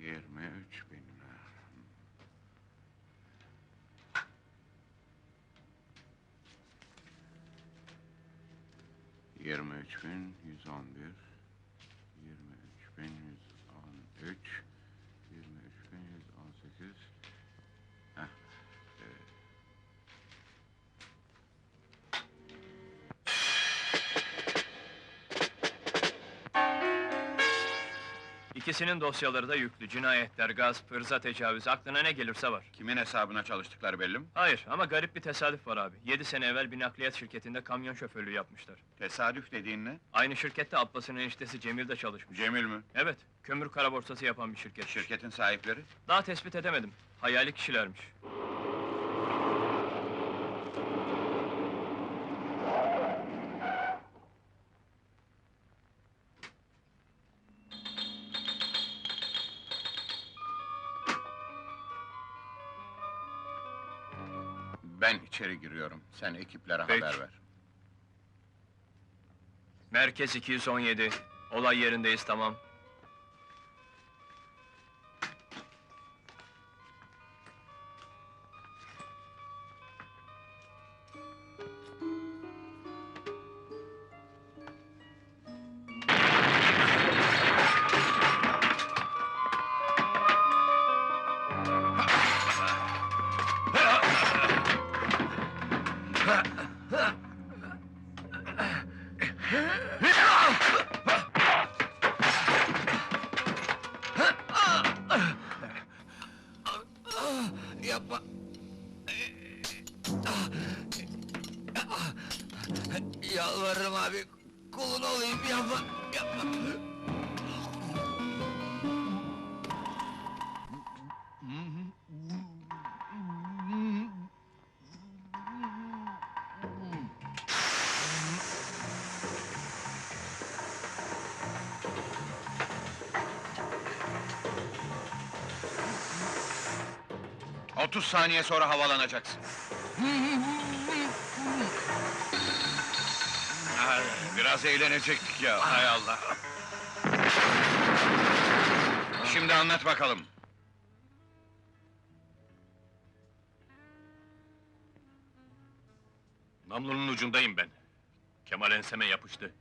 Yirmi üç bin lira. Yirmi üç bin yüz on bir. İkisinin dosyaları da yüklü. Cinayetler, gasp, hırza tecavüz, aklına ne gelirse var. Kimin hesabına çalıştıkları belli mi? Hayır ama garip bir tesadüf var abi. Yedi sene evvel bir nakliyat şirketinde kamyon şoförlüğü yapmışlar. Tesadüf dediğin ne? Aynı şirkette Abbas'ın eniştesi Cemil de çalışmış. Cemil mi? Evet, kömür kara borsası yapan bir şirket. Şirketin sahipleri? Daha tespit edemedim. Hayali kişilermiş. Ben içeri giriyorum. Sen ekiplere Peki. haber ver. Merkez 217. Olay yerindeyiz tamam. Yapma. Yalvarırım abi. Kulun olayım yapma. Yapma. Otuz saniye sonra havalanacaksın. Ha, Biraz eğlenecektik ya, hay Allah! Şimdi anlat bakalım. Namlunun ucundayım ben. Kemal enseme yapıştı.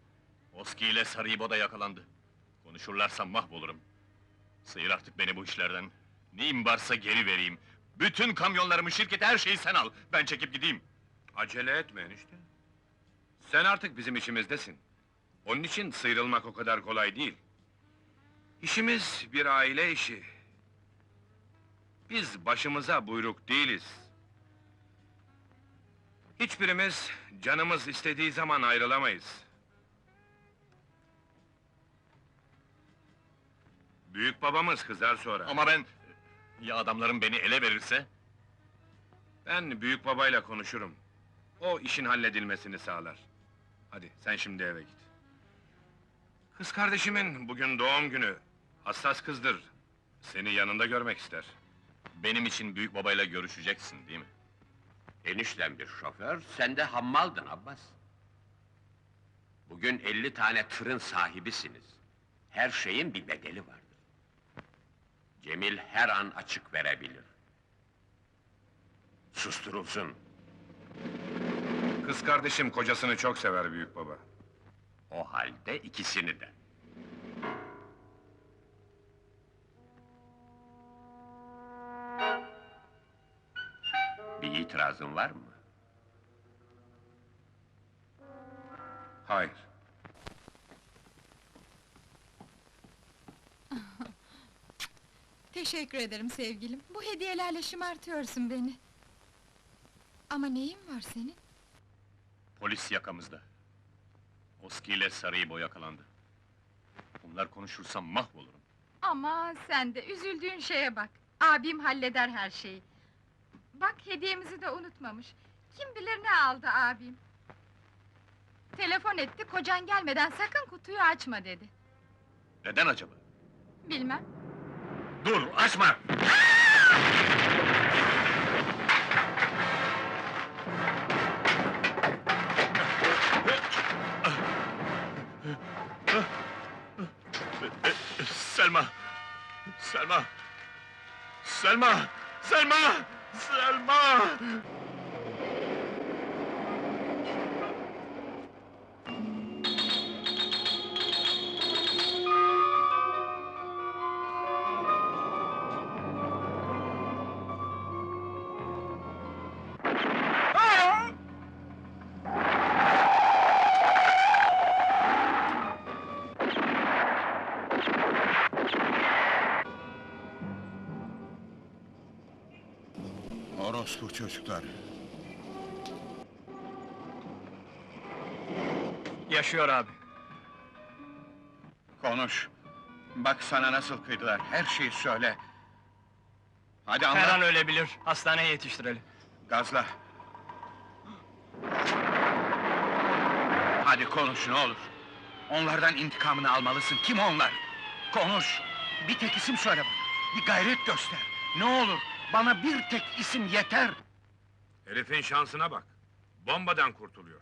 Oski ile Sarıibo da yakalandı. Konuşurlarsa mahvolurum. Sıyır artık beni bu işlerden. Neyim varsa geri vereyim. Bütün kamyonlarımı, şirketi, her şeyi sen al. Ben çekip gideyim. Acele etme enişte. Sen artık bizim işimizdesin. Onun için sıyrılmak o kadar kolay değil. İşimiz bir aile işi. Biz başımıza buyruk değiliz. Hiçbirimiz canımız istediği zaman ayrılamayız. Büyük babamız kızar sonra. Ama ben... Ya adamlarım beni ele verirse? Ben büyük babayla konuşurum. O işin halledilmesini sağlar. Hadi sen şimdi eve git. Kız kardeşimin bugün doğum günü. Hassas kızdır. Seni yanında görmek ister. Benim için büyük babayla görüşeceksin değil mi? Enişten bir şoför, sen de hammaldın Abbas. Bugün 50 tane tırın sahibisiniz. Her şeyin bir bedeli vardır. Cemil her an açık verebilir. Susturulsun. Kız kardeşim kocasını çok sever büyük baba. O halde ikisini de. Bir itirazın var mı? Hayır. Teşekkür ederim sevgilim. Bu hediyelerle şımartıyorsun beni. Ama neyin var senin? Polis yakamızda. Oski ile Sarıibo yakalandı. Bunlar konuşursam mahvolurum. Ama sen de üzüldüğün şeye bak. Abim halleder her şeyi. Bak hediyemizi de unutmamış. Kim bilir ne aldı abim. Telefon etti, kocan gelmeden sakın kutuyu açma dedi. Neden acaba? Bilmem. Dur, açma! Selma! Selma! Selma! Selma! Selma! Orospu çocuklar. Yaşıyor abi. Konuş. Bak sana nasıl kıydılar. Her şeyi söyle. Hadi anlat. Her an ölebilir. Hastaneye yetiştirelim. Gazla. Hadi konuş ne olur. Onlardan intikamını almalısın. Kim onlar? Konuş. Bir tek isim söyle bana. Bir gayret göster. Ne olur. Bana bir tek isim yeter. Herifin şansına bak. Bombadan kurtuluyor.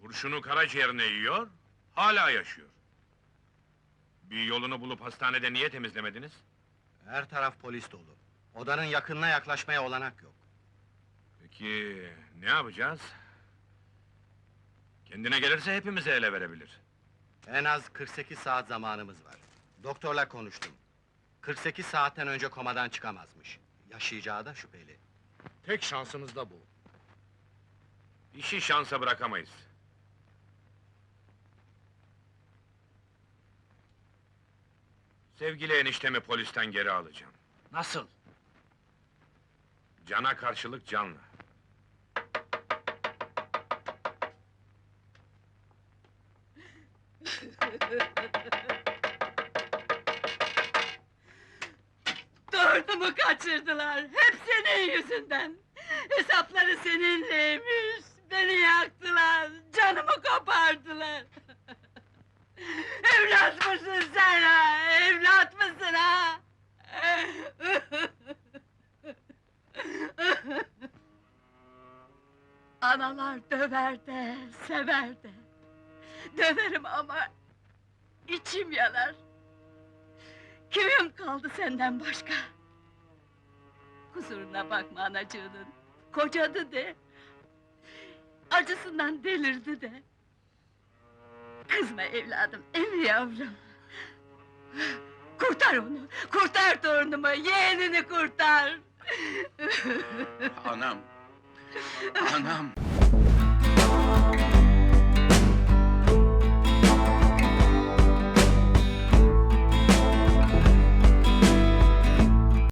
Kurşunu karaciğerine yiyor, hala yaşıyor. Bir yolunu bulup hastanede niye temizlemediniz? Her taraf polis dolu. Odanın yakınına yaklaşmaya olanak yok. Peki ne yapacağız? Kendine gelirse hepimizi ele verebilir. En az 48 saat zamanımız var. Doktorla konuştum. 48 saatten önce komadan çıkamazmış. Yaşayacağı da şüpheli. Tek şansımız da bu. İşi şansa bırakamayız. Sevgili eniştemi polisten geri alacağım. Nasıl? Cana karşılık canla. Torunumu kaçırdılar. Hep senin yüzünden. Hesapları seninleymiş. Beni yaktılar. Canımı kopardılar. Evlat mısın sen ha? Evlat mısın ha? Analar döver de, sever de. Döverim ama içim yanar. Kimim kaldı senden başka? Kusuruna bakma anacığının. Kocadı de. Acısından delirdi de. Kızma evladım, emi yavrum. Kurtar onu, kurtar torunumu, yeğenini kurtar. Anam. Anam.